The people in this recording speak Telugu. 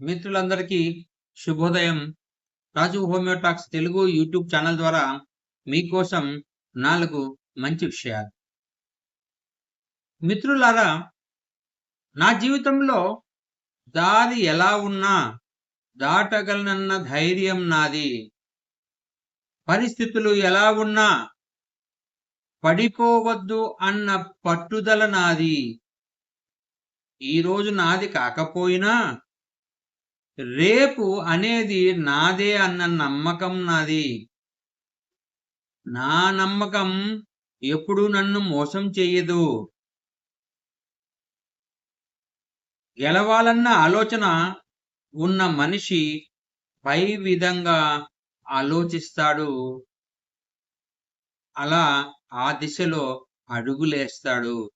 మిత్రులందరికీ శుభోదయం. రాజు హోమియోటాక్స్ తెలుగు యూట్యూబ్ ఛానల్ ద్వారా మీకోసం నాలుగు మంచి విషయాలు. మిత్రులారా నా జీవితంలో దారి ఎలా ఉన్నా దాటగలనన్న ధైర్యం నాది. పరిస్థితులు ఎలా ఉన్నా పడిపోవద్దు అన్న పట్టుదల నాది. ఈరోజు నాది కాకపోయినా రేపు అనేది నాదే అన్న నమ్మకం నాది. నా నమ్మకం ఎప్పుడు నన్ను మోసం చెయ్యదు. గెలవాలన్న ఆలోచన ఉన్న మనిషి పై విధంగా ఆలోచిస్తాడు. అలా ఆ దిశలో అడుగులేస్తాడు.